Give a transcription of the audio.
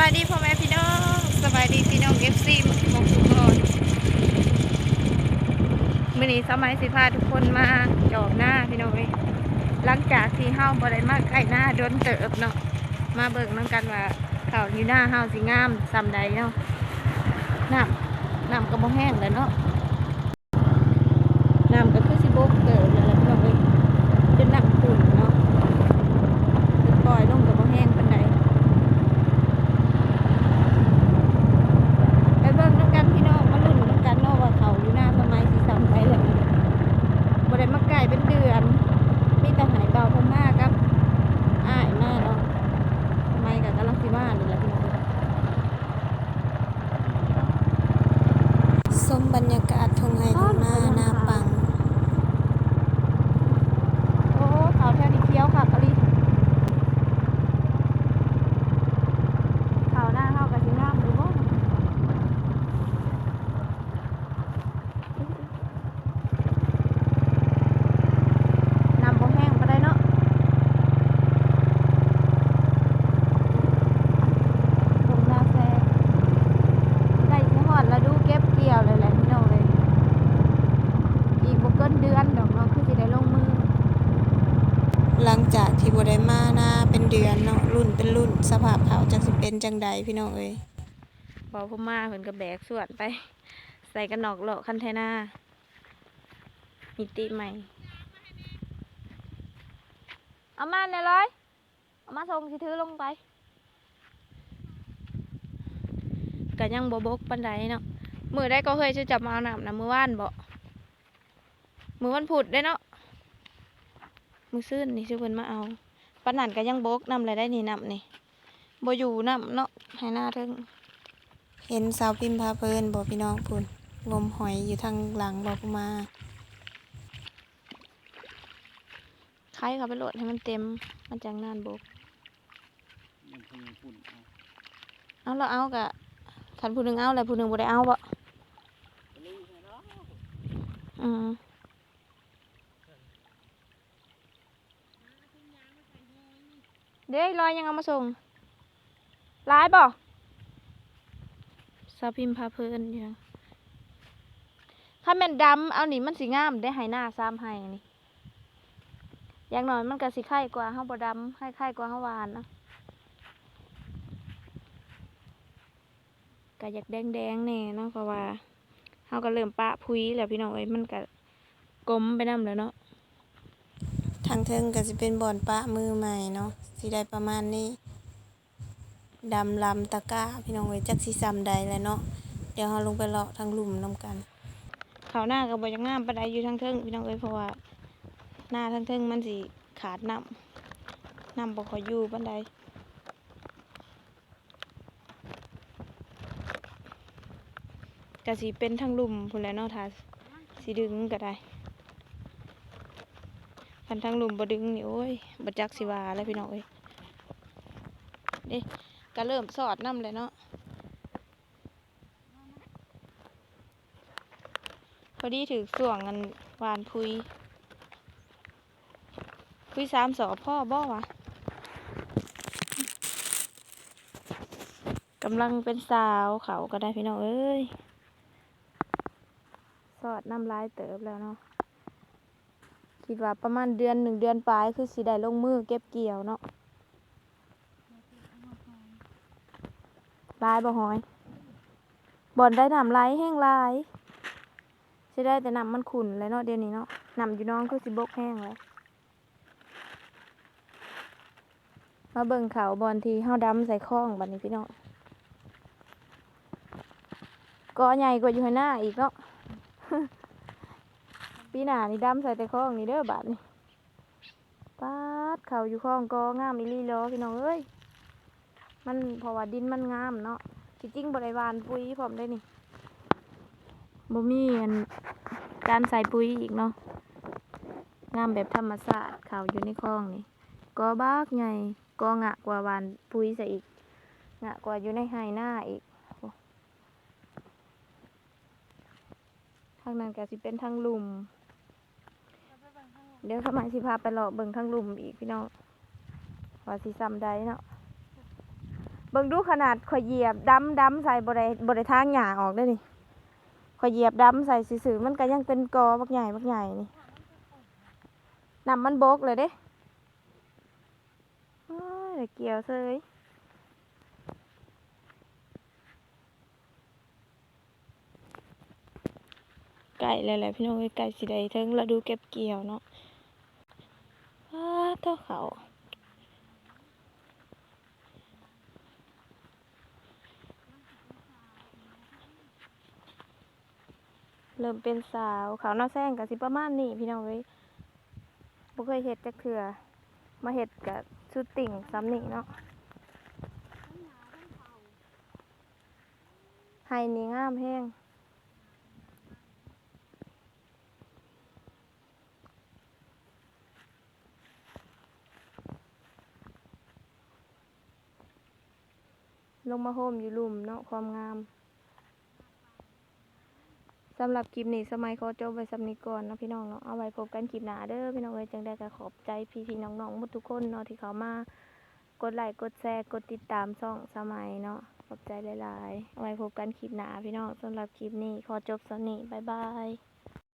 บายดีพ่อแม่พี่น้องสบายดีพี่น้องเอฟซีมุกมกทุกคนมื่อนี้สมัยสิพาทุกคนมาจอบหน้าพี่น้องเลยหลังจากที่เฮาบ่ได้มาใกล้หน้าโดนเติบเนาะมาเบิกน้ำกันว่าเขาวอยู่หน้าเฮาสิงามซำใดเนาะน้ำน้ำกระบอกแห้งเลยเนาะน้ำก็คือสิบกเติบนั่นแหละพี่น้องเอ้ยเป็นน้ำขุ่นเนาะปล่อยลงก็บ่แห้งปานใด ไปเบิ่งน้ำกันพี่น้องมาลุ้นน้ำกันเนาะว่าเขาอยู่หน้าสมัยสีสันไปเลยบ่ได้มาไก่เป็นเดือน มีแต่หายเบาพม่ากับอ้ายมาเนาะสมัยกับกำลังสิมานี่แหละพี่น้อง สมบรรยากาศทงไห้ทงหน้าหน้าปัง โอ้เขาแถวนี้เคี้ยวค่ะกะลิเขาหน้าเฮากับสิงามอยู่บ่ น้ำบ่แห้งปานใดเนาะลงนาแซได้สิฮอดแล้วดูเก็บเกี่ยวเลยแหละพี่น้องเลย อีกบ่เกินเดือนดอกเนาะคือสิได้ลงมือ หลังจาก ที่บ่ได้มานาเป็นเดือนเนาะรุ่นเป็นรุ่น สภาพเขาจักสิเป็นจังใดพี่น้องเอ้ยบ่พ่อมาเพิ่นก็แบกส่วนไป ใส่กันนอกเลาะคันไทนามิติใหม่ เอามาเนี่ยเลยเอามาส่งสิถือลงไปก็ยังบ่บกปันใดเนาะมือได้ก็เคยจะจับมาเอาน้ำนะมือว่านบ่มือวันผุดได้เนาะ มือซื่นนี่ชื่อเพิ่นมาเอาปันนันก็ยังบกนำอะไรได้นี่นำนี่บ่อยู่นำเนาะให้หน้าเทิงเห็นสาวพิมพ์พาเพลินบ่พี่น้องพุ่นงมหอยอยู่ทางหลังบ่ผู้มาใครเขาไปโหลดให้มันเต็มมันจังนานบกมันคงฝุ่นเอาเอาเราเอากะคันผู้หนึงเอาแล้วผู้หนึงบ่ได้เอาบ่ไปเลยให้เนาะอืม เด้ลอยยังเอามาส่งร้ายบ่สาพิมพาเพลินอยู่ถ้าแม่นดำเอาหนีมันสิงามได้ให้หน้าซ้ำให้นี่อย่างน้อยมันก็สิไข่กว่าเฮาบ่ดำให้ไข่กว่าเฮาวานเนาะก็อยากแดงๆแน่เนาะเพราะว่าเฮาก็เริ่มปะพุ้ยแล้วพี่น้องเอ้ยมันก็กลมไปน้ำแล้วเนาะ ทางเทิงก็สิเป็นบ่อนปะมือใหม่เนาะสิได้ประมาณนี้ดำลำตะก้า พี่น้องเอ้ยจักสิซ้ำใดแล้วเนาะเดี๋ยวเฮาลงไปเลาะทางหลุมนํกันเขาวหน้าก็บ่จักงามปานใดอยู่ทางเทิงพี่น้องเอ้ยเพราะว่าหน้าทางเทิงมันสิขาดน้ำน้ำบ่คอยอยู่ปานใดก็สิเป็นทางหลุมพุ่นแล้วเนาะถ้าสิดึงก็ได้ คันทางหลุมบดึงนี่โอ้ยบ่จักสิวาแล้วพี่น้องเอ้ยเด้ก็เริ่มสอดน้ำเลยเนาะพอดีถือส่วงกันวานพุย พุยสามสอบพ่อบ่วะกำลังเป็นสาวเขาก็ได้พี่น้องเอ้ย สอดน้ำลายเติบแล้วเนาะ คิดว่าประมาณเดือนหนึ่งเดือนปลายคือสิได้ลงมือเก็บเกี่ยวเนาะลายบ่หอยบ่อนได้น้ำลายแห้งลายสิได้แต่น้ำมันขุ่นเลยเนาะเดี๋ยวนี้เนาะน้ำอยู่น้องคือสิบกแห้งเลยมาเบิ่งเขาบอลทีเฮาดำใส่ข้องบัดนี้พี่น้องก็ใหญ่กว่าอยู่หหน้าอีกเนาะ ปีหน้านี่ดำใส่แต่ข้องนี่เด้อบาดนี่ปาดเขาอยู่ข้องก็งามอีลีล้อพี่น้องเอ้ยมันเพราะว่าดินมันงามเนาะที่จริงบริวารปุ๋ยพร้อมได้นี่บ่มีอันการใส่ปุ๋ยอีกเนาะงามแบบธรรมชาติเขาอยู่ในคลองนี่ก็บากใหญ่ก็งะกว่าหวานปุ๋ยซะอีกงะกว่าอยู่ในไฮหน้าอีกทางนั้นก็สิเป็นทางลุ่ม เดี๋ยวสมัยสิพาไปเลาะเบิ่งทางลุ่มอีกพี่น้องว่าสิซ้ำใดเนาะเบิ่งดูขนาดข่อยเหยียบดำดำใส่บ่ได้บ่ได้ทางหญ้าออกได้นี่ข่อยเหยียบดำใส่ซื่อมันก็ยังเป็นกอบักใหญ่บักใหญ่นี่น้ำมันโบกเลยเด้โอ้ยได้เกี่ยวเซยไก่แล้วแหละพี่น้องไก่สิได้ถึงฤดูเก็บเกี่ยวเนาะาเท่าเขา เริ่มเป็นสาวขาวหน้าแซงกับสิประมาณนี้พี่น้องเอ้ยบ่เคยเห็ดจักเถื่อมาเห็ดกับชุดติ่งซ้ำนี่เนาะไฮนี่งามแห้ง ลงมาโฮมอยู่ลุมเนาะความงามสำหรับคลิปนี้สมัยขอจบไว้สำนีก่อนเนาะพี่น้องเนาะเอาไว้พบกันคลิปหน้าเด้อพี่น้องเอ้ยจังได้ก็ขอบใจพี่ๆน้องๆหมดทุกคนเนาะที่เขามากดไลค์กดแชร์กดติดตามช่องสมัยเนาะขอบใจหลายๆเอาไว้พบกันคลิปหน้าพี่น้องสำหรับคลิปนี้ขอจบสำนีบ๊ายบาย